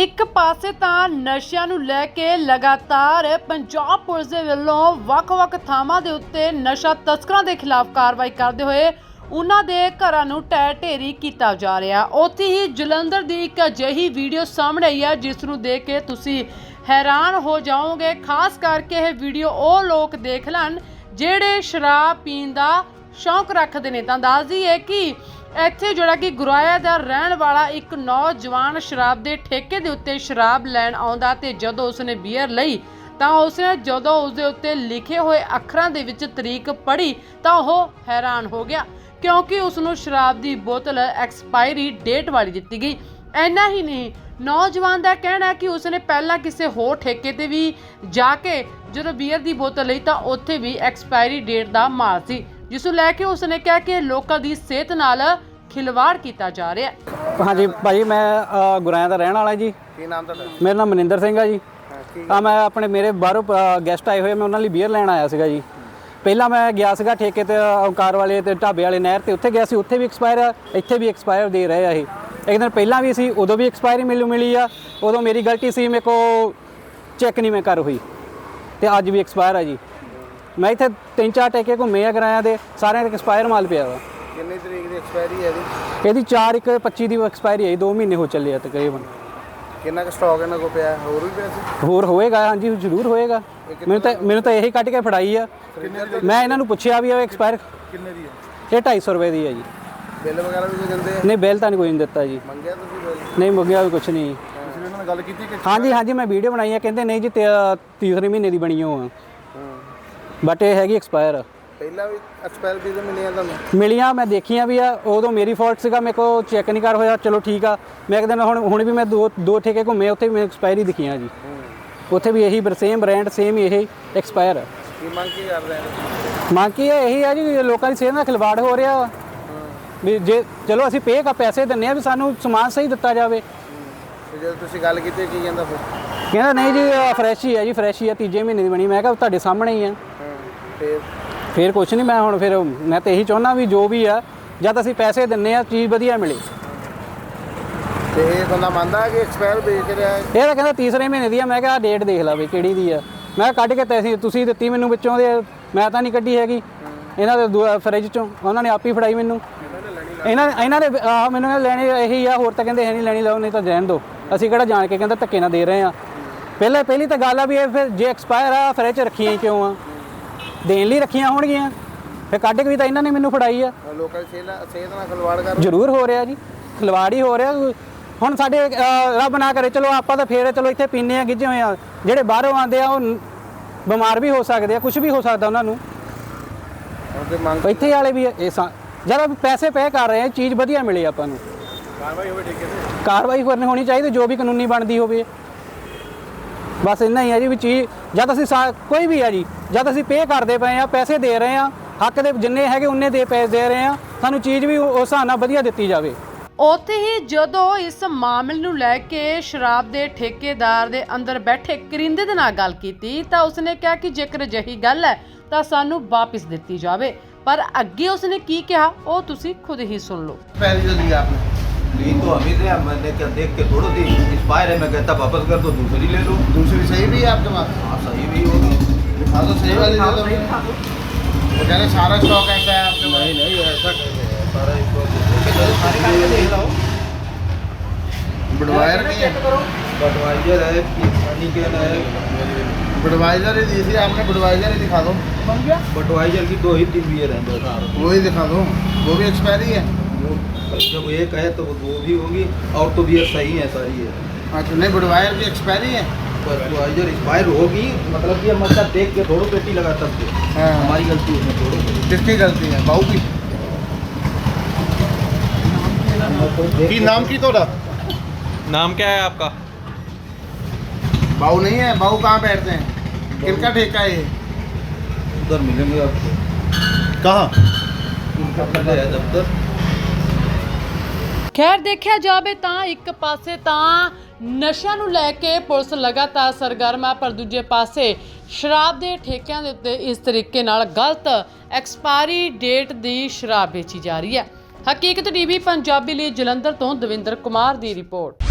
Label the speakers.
Speaker 1: ਇੱਕ ਪਾਸੇ ਤਾਂ ਨਸ਼ਿਆਂ ਨੂੰ ਲੈ ਕੇ ਲਗਾਤਾਰ ਪੰਜਾਬ ਪੁਲਿਸ ਦੇ ਵੱਲੋਂ ਵੱਖ-ਵੱਖ ਥਾਵਾਂ ਦੇ ਉੱਤੇ ਨਸ਼ਾ ਤਸਕਰਾਂ ਦੇ ਖਿਲਾਫ ਕਾਰਵਾਈ ਕਰਦੇ ਹੋਏ ਉਹਨਾਂ ਦੇ ਘਰਾਂ ਨੂੰ ਟੈ ਢੇਰੀ ਕੀਤਾ ਜਾ ਰਿਹਾ। ਉੱਥੇ ਹੀ ਜਲੰਧਰ ਦੀ ਇੱਕ ਅਜਿਹੀ ਵੀਡੀਓ ਸਾਹਮਣੇ ਆਈ ਹੈ, ਜਿਸ ਨੂੰ ਦੇਖ ਕੇ ਤੁਸੀਂ ਹੈਰਾਨ ਹੋ ਜਾਓਗੇ। ਖਾਸ ਕਰਕੇ ਇਹ ਵੀਡੀਓ ਉਹ ਲੋਕ ਦੇਖ ਲੈਣ ਜਿਹੜੇ ਸ਼ਰਾਬ ਪੀਣ ਦਾ ਸ਼ੌਂਕ ਰੱਖਦੇ ਨੇ। ਤਾਂ ਦੱਸਦੀ ਹੈ ਕਿ ਇੱਥੇ ਜਿਹੜਾ ਕਿ ਗੁਰਾਇਆ ਦਾ ਰਹਿਣ ਵਾਲਾ ਇੱਕ ਨੌਜਵਾਨ ਸ਼ਰਾਬ ਦੇ ਠੇਕੇ ਦੇ ਉੱਤੇ ਸ਼ਰਾਬ ਲੈਣ ਆਉਂਦਾ ਤੇ ਜਦੋਂ ਉਸਨੇ ਬੀਅਰ ਲਈ, ਤਾਂ ਉਸਨੇ ਜਦੋਂ ਉਸਦੇ ਉੱਤੇ ਲਿਖੇ ਹੋਏ ਅੱਖਰਾਂ ਦੇ ਵਿੱਚ ਤਰੀਕ ਪੜ੍ਹੀ, ਤਾਂ ਉਹ ਹੈਰਾਨ ਹੋ ਗਿਆ, ਕਿਉਂਕਿ ਉਸ ਨੂੰ ਸ਼ਰਾਬ ਦੀ ਬੋਤਲ ਐਕਸਪਾਇਰੀ ਡੇਟ ਵਾਲੀ ਦਿੱਤੀ ਗਈ। ਐਨਾ ਹੀ ਨਹੀਂ, ਨੌਜਵਾਨ ਦਾ ਕਹਿਣਾ ਕਿ ਉਸਨੇ ਪਹਿਲਾਂ ਕਿਸੇ ਹੋਰ ਠੇਕੇ ਤੇ ਵੀ ਜਾ ਕੇ ਜਦੋਂ ਬੀਅਰ ਦੀ ਬੋਤਲ ਲਈ, ਤਾਂ ਉੱਥੇ ਵੀ ਐਕਸਪਾਇਰੀ ਡੇਟ ਦਾ ਮਾਲ ਸੀ। ਜਿਸ ਨੂੰ ਲੈ ਕੇ ਉਸਨੇ ਕਿਹਾ ਕਿ ਲੋਕਾਂ ਦੀ ਸਿਹਤ ਨਾਲ ਖਿਲਵਾੜ ਕੀਤਾ ਜਾ ਰਿਹਾ ਹੈ।
Speaker 2: ਹਾਂਜੀ ਭਾਜੀ ਮੈਂ ਅ, ਗੁਰਾਇਆ ਦਾ ਰਹਿਣ ਵਾਲਾ ਜੀ।
Speaker 3: ਕੀ ਨਾਮ ਤੁਹਾਡਾ?
Speaker 2: ਮੇਰਾ ਨਾਮ ਮਨਿੰਦਰ ਸਿੰਘ ਆ ਜੀ। ਆ ਮੈਂ ਆਪਣੇ ਮੇਰੇ ਬਾਹਰੋਂ ਗੈਸਟ ਆਏ ਹੋਏ ਮੈਂ ਉਹਨਾਂ ਲਈ ਬੀਅਰ ਲੈਣ ਆਇਆ ਸੀਗਾ ਜੀ। ਪਹਿਲਾਂ ਮੈਂ ਗਿਆ ਸੀਗਾ ਠੇਕੇ ਤੇ ਓਂਕਾਰ ਵਾਲੇ ਤੇ ਢਾਬੇ ਵਾਲੇ ਨਹਿਰ ਤੇ ਉੱਥੇ ਗਿਆ ਸੀ ਉੱਥੇ ਵੀ ਐਕਸਪਾਇਰ ਆ ਇੱਥੇ ਵੀ ਐਕਸਪਾਇਰ ਦੇ ਰਹੇ ਆ ਇਹ। ਇੱਕ ਦਿਨ ਪਹਿਲਾਂ ਵੀ ਸੀ ਉਦੋਂ ਵੀ ਐਕਸਪਾਇਰੀ ਮਿਲੂ ਮਿਲੀ ਆ। ਉਦੋਂ ਮੇਰੀ ਗਲਤੀ ਸੀ ਮੇਰੇ ਕੋ ਚੈੱਕ ਨਹੀਂ ਮੈਂ ਕਰ ਹੋਈ। ਤੇ ਅੱਜ ਵੀ ਐਕਸਪਾਇਰ ਆ ਜੀ। ਮੈਂ ਇੱਥੇ ਤਿੰਨ ਚਾਰ ਟੇਕੇ ਘੁੰਮੇ ਆ ਕਿਰਾਇਆ ਦੇ ਸਾਰਿਆਂ ਦੇ ਐਕਸਪਾਇਰ ਮਾਲ ਪਿਆ ਵਾ।
Speaker 3: ਕਿੰਨੀ ਤਰੀਕ ਦੀ ਐਕਸਪਾਇਰੀ ਹੈ ਇਹਦੀ?
Speaker 2: ਇਹਦੀ 4 ਇੱਕ 25 ਦੀ ਐਕਸਪਾਇਰੀ ਹੈ 2 ਮਹੀਨੇ ਹੋ ਚੱਲੇ ਆ ਤਕਰੀਬਨ।
Speaker 3: ਕਿੰਨਾ ਕੁ ਸਟਾਕ ਇਹਨਾਂ ਕੋਲ ਪਿਆ? ਹੋਰ ਵੀ ਪਿਆ ਸੀ?
Speaker 2: ਹੋਰ ਹੋਏਗਾ ਹਾਂਜੀ ਜ਼ਰੂਰ ਹੋਏਗਾ। ਮੈਨੂੰ ਤਾਂ ਮੈਨੂੰ ਤਾਂ ਇਹੀ ਕੱਢ ਕੇ ਫੜਾਈ ਆ। ਮੈਂ ਇਹਨਾਂ ਨੂੰ ਪੁੱਛਿਆ ਵੀ ਇਹ ਐਕਸਪਾਇਰ
Speaker 3: ਕਿੰਨੇ ਦੀ ਹੈ?
Speaker 2: ਇਹ 250 ਰੁਪਏ ਦੀ ਹੈ ਜੀ।
Speaker 3: ਬਿੱਲ ਵਗੈਰਾ ਵੀ ਕੋਈ ਦਿੰਦੇ ਆ?
Speaker 2: ਨਹੀਂ ਬਿੱਲ ਤਾਂ ਨਹੀਂ ਕੋਈ ਨਹੀਂ ਦਿੱਤਾ ਜੀ।
Speaker 3: ਮੰਗਿਆ ਤੁਸੀਂ ਬਿੱਲ?
Speaker 2: ਨਹੀਂ ਮੰਗਿਆ ਵੀ ਕੁਝ ਨਹੀਂ।
Speaker 3: ਤੁਸੀਂ ਇਹਨਾਂ ਨਾਲ ਗੱਲ ਕੀਤੀ ਕਿ
Speaker 2: ਹਾਂਜੀ ਹਾਂਜੀ ਮੈਂ ਵੀਡੀਓ ਬਣਾਈ ਆ ਕਹਿੰਦੇ ਨਹੀਂ ਜੀ ਤੀਸਰੇ ਮਹੀਨੇ ਦੀ ਬਣੀ ਹੋ ਆ। ਬਟ ਇਹ ਹੈਗੀ ਐਕਸਪਾਇਰ
Speaker 3: ਪਹਿਲਾਂ ਵੀ ਐਕਸਪਾਇਰ ਵੀ ਮਿਲੀਆਂ ਤੁਹਾਨੂੰ?
Speaker 2: ਮਿਲੀਆਂ ਮੈਂ ਦੇਖੀਆਂ ਵੀ ਆ ਉਦੋਂ ਮੇਰੀ ਫਾਲਟ ਸੀਗਾ ਮੇਰੇ ਕੋ ਚੈੱਕ ਨਹੀਂ ਕਰ ਹੋਇਆ ਚਲੋ ਠੀਕ ਆ। ਮੈਂ ਇੱਕ ਦਿਨ ਹੁਣ ਹੁਣ ਵੀ ਮੈਂ ਦੋ ਦੋ ਠੇਕੇ ਘੁੰਮੇ ਉੱਥੇ ਵੀ ਮੈਨੂੰ ਐਕਸਪਾਇਰੀ ਦਿਖੀਆਂ ਜੀ। ਉੱਥੇ ਵੀ ਇਹੀ ਸੇਮ ਬ੍ਰਾਂਡ ਸੇਮ ਇਹ ਐਕਸਪਾਇਰ ਆ
Speaker 3: ਕੀ ਮੰਗ ਕੀ ਕਰ ਰਹੇ ਨੇ
Speaker 2: ਮੰਗ ਕੀ ਹੈ ਇਹੀ ਹੈ ਜੀ ਲੋਕਾਂ ਦੀ ਸਿਹਤ ਨਾਲ ਖਿਲਵਾੜ ਹੋ ਰਿਹਾ ਵਾ। ਜੇ ਚਲੋ ਅਸੀਂ ਪੇ ਕਾ ਪੈਸੇ ਦਿੰਨੇ ਆ ਵੀ ਸਾਨੂੰ ਸਮਾਨ ਸਹੀ ਦਿੱਤਾ ਜਾਵੇ।
Speaker 3: ਜਦੋਂ ਤੁਸੀਂ ਗੱਲ ਕੀਤੀ ਕੀ ਕਹਿੰਦਾ ਫਿਰ?
Speaker 2: ਕਹਿੰਦਾ ਨਹੀਂ ਜੀ ਫਰੈਸ਼ ਹੀ ਹੈ ਜੀ ਫਰੈਸ਼ ਹੀ ਹੈ ਤੀਜੇ ਮਹੀਨੇ ਦੀ ਬਣੀ। ਮੈਂ ਕਿਹਾ ਤੁਹਾਡੇ ਸਾਹਮਣੇ ਹੀ ਆ।
Speaker 3: ਫਿਰ?
Speaker 2: ਫੇਰ ਕੁਛ ਨਹੀਂ ਮੈਂ ਹੁਣ ਫਿਰ ਮੈਂ ਤਾਂ ਇਹੀ ਚਾਹੁੰਦਾ ਵੀ ਜੋ ਵੀ ਆ ਜਦ ਅਸੀਂ ਪੈਸੇ ਦਿੰਨੇ ਆ ਚੀਜ਼ ਵਧੀਆ ਮਿਲੇ।
Speaker 3: ਤੇ ਇਹ ਬੰਦਾ ਮੰਨਦਾ ਕਿ ਐਕਸਪਾਇਰ ਵੇਚ ਰਿਹਾ ਹੈ
Speaker 2: ਇਹ ਤਾਂ ਕਹਿੰਦਾ ਤੀਸਰੇ ਮਹੀਨੇ ਦੀ ਆ ਮੈਂ ਕਿਹਾ ਡੇਟ ਦੇਖ ਲਾ ਵੀ ਕਿਹੜੀ ਦੀ ਆ। ਮੈਂ ਕੱਢ ਕੇ ਤੈਸੀ ਤੁਸੀਂ ਦਿੱਤੀ ਮੈਨੂੰ ਵਿੱਚੋਂ ਦੇ ਮੈਂ ਤਾਂ ਨਹੀਂ ਕੱਢੀ ਹੈਗੀ। ਇਹਨਾਂ ਦੇ ਫਰਿੱਜ ਚੋਂ ਉਹਨਾਂ ਨੇ ਆਪ ਹੀ ਫੜਾਈ ਮੈਨੂੰ। ਇਹਨਾਂ ਇਹਨਾਂ ਨੇ ਆਹ ਮੈਨੂੰ ਲੈਣੀ ਇਹੀ ਆ ਹੋਰ ਤਾਂ ਕਹਿੰਦੇ ਹੈ ਨਹੀਂ ਲੈਣੀ ਲਓ ਨਹੀਂ ਤਾਂ ਰਹਿਣ ਦਿਓ ਅਸੀਂ ਕਿਹੜਾ ਜਾਣ ਕੇ ਕਹਿੰਦਾ ਧੱਕੇ ਨਾਲ ਦੇ ਰਹੇ ਆ। ਪਹਿਲੇ ਪਹਿਲੀ ਤਾਂ ਗੱਲ ਆ ਵੀ ਇਹ ਫਿਰ ਜੇ ਐਕਸਪਾਇਰ ਆ ਫਰਿੱਜ ਰੱਖੀਆਂ ਕਿਉਂ ਆ? ਦੇਣ ਲਈ ਰੱਖੀਆਂ ਹੋਣਗੀਆਂ। ਫਿਰ ਕੱਢ ਕੇ ਵੀ ਤਾਂ ਇਹਨਾਂ ਨੇ ਮੈਨੂੰ ਫੜਾਈ ਆ।
Speaker 3: ਲੋਕਾਂ ਦੀ ਸਿਹਤ ਨਾਲ ਖਿਲਵਾੜ ਕਰ
Speaker 2: ਜ਼ਰੂਰ ਹੋ ਰਿਹਾ ਜੀ। ਖਿਲਵਾੜ ਹੀ ਹੋ ਰਿਹਾ। ਹੁਣ ਸਾਡੇ ਰੱਬ ਨਾ ਕਰੇ। ਚਲੋ ਆਪਾਂ ਤਾਂ ਫੇਰ ਚਲੋ ਇੱਥੇ ਪੀਨੇ ਆ ਗਿੱਜੇ ਹੋਏ ਆ ਜਿਹੜੇ ਬਾਹਰੋਂ ਆਉਂਦੇ ਆ ਉਹ ਬਿਮਾਰ ਵੀ ਹੋ ਸਕਦੇ ਆ ਕੁਝ ਵੀ ਹੋ ਸਕਦਾ ਉਹਨਾਂ ਨੂੰ। ਇੱਥੇ ਵਾਲੇ ਵੀ ਇਹ ਜਦ ਪੈਸੇ ਪੇ ਕਰ ਰਹੇ ਆ ਚੀਜ਼ ਵਧੀਆ ਮਿਲੇ ਆਪਾਂ ਨੂੰ।
Speaker 3: ਕਾਰਵਾਈ ਹੋਵੇ ਠੇਕੇ ਤੇ।
Speaker 2: ਕਾਰਵਾਈ ਕਰਨੀ ਹੋਣੀ ਚਾਹੀਦੀ ਜੋ ਵੀ ਕਾਨੂੰਨੀ ਬਣਦੀ ਹੋਵੇ। ਬਸ ਇੰਨਾ ਹੀ ਹੈ ਜੀ ਵੀ ਚੀਜ਼ ਜਦ ਅਸੀਂ ਕੋਈ ਵੀ ਹੈ ਜੀ ਜਦ ਅਸੀਂ ਪੇ ਕਰਦੇ ਪਏ ਆ ਪੈਸੇ ਦੇ ਰਹੇ ਆ ਹੱਕ ਦੇ ਜਿੰਨੇ ਹੈਗੇ ਉਨੇ ਦੇ ਪੈਸੇ ਦੇ ਰਹੇ ਆ ਸਾਨੂੰ ਚੀਜ਼ ਵੀ ਉਸ ਹਿਸਾਬ ਨਾਲ ਵਧੀਆ ਦਿੱਤੀ ਜਾਵੇ।
Speaker 1: ਉੱਥੇ ਹੀ ਜਦੋਂ ਇਸ ਮਾਮਲੇ ਨੂੰ ਲੈ ਕੇ ਸ਼ਰਾਬ ਦੇ ਠੇਕੇਦਾਰ ਦੇ ਅੰਦਰ ਬੈਠੇ ਕਰਿੰਦੇ ਦੇ ਨਾਲ ਗੱਲ ਕੀਤੀ ਤਾਂ ਉਸਨੇ ਕਿਹਾ ਕਿ ਜੇਕਰ ਅਜਿਹੀ ਗੱਲ ਹੈ ਤਾਂ ਸਾਨੂੰ ਵਾਪਸ ਦਿੱਤੀ ਜਾਵੇ। ਪਰ ਅੱਗੇ ਉਸਨੇ ਕੀ ਕਿਹਾ ਉਹ ਤੁਸੀਂ ਖੁਦ ਹੀ ਸੁਣ ਲਓ।
Speaker 3: ਪੈਰੀ ਜੋ ਲਿਆ ਆਪਨੇ
Speaker 4: ली तो हम ही थे मैंने क्या देख के थोड़ा दी एक्सपायर है मैं कहता वापस कर दो दूसरी ले लो।
Speaker 3: दूसरी सही भी है आपके पास?
Speaker 4: हाँ सही भी होगी।
Speaker 3: दिखा दो सही वाली दे दो। वो कह रहे सारा स्टॉक ऐसा है आपके
Speaker 4: नहीं नहीं ऐसा कैसे है। सारा इसको सारे कागज़ लो
Speaker 3: बुडवाइजर की? है
Speaker 4: बटवाइजर है है।
Speaker 3: बुडवाइजर ही दी थी आपने बुडवाइजर ही दिखा दो।
Speaker 4: बटवाइजर की दो ही तीन बियर हैं
Speaker 3: ही दिखा दो। वो भी एक्सपायरी है।
Speaker 4: जब एक है तो वो भी होगी और तो बियर सही है सारी है
Speaker 3: अच्छा नहीं बुडवाइजर की एक्सपायरी है।
Speaker 4: बटवाइजर एक्सपायर होगी मतलब कि हम अच्छा देख के थोड़ो पेटी लगा सकते
Speaker 3: हाँ।
Speaker 4: हमारी गलती उसमें थोड़ो
Speaker 3: किसकी गलती है? बाहू की? की नाम की तो
Speaker 5: नाम क्या है आपका?
Speaker 3: बाऊ नहीं है बाहू कहाँ बैठते हैं? किनका ठेका है
Speaker 4: उधर मिलेंगे आपको।
Speaker 3: कहाँ?
Speaker 4: उनका पहले है दफ्तर।
Speaker 1: ਖੈਰ ਦੇਖਿਆ ਜਾਵੇ ਤਾਂ ਇੱਕ ਪਾਸੇ ਤਾਂ ਨਸ਼ਿਆਂ ਨੂੰ ਲੈ ਕੇ ਪੁਲਿਸ ਲਗਾਤਾਰ ਸਰਗਰਮ ਹੈ ਪਰ ਦੂਜੇ ਪਾਸੇ ਸ਼ਰਾਬ ਦੇ ਠੇਕਿਆਂ ਦੇ ਉੱਤੇ ਇਸ ਤਰੀਕੇ ਨਾਲ ਗਲਤ ਐਕਸਪਾਇਰੀ ਡੇਟ ਦੀ ਸ਼ਰਾਬ ਵੇਚੀ ਜਾ ਰਹੀ ਹੈ। ਹਕੀਕਤ ਟੀਵੀ ਪੰਜਾਬੀ ਲਈ ਜਲੰਧਰ ਤੋਂ ਦਵਿੰਦਰ ਕੁਮਾਰ ਦੀ ਰਿਪੋਰਟ।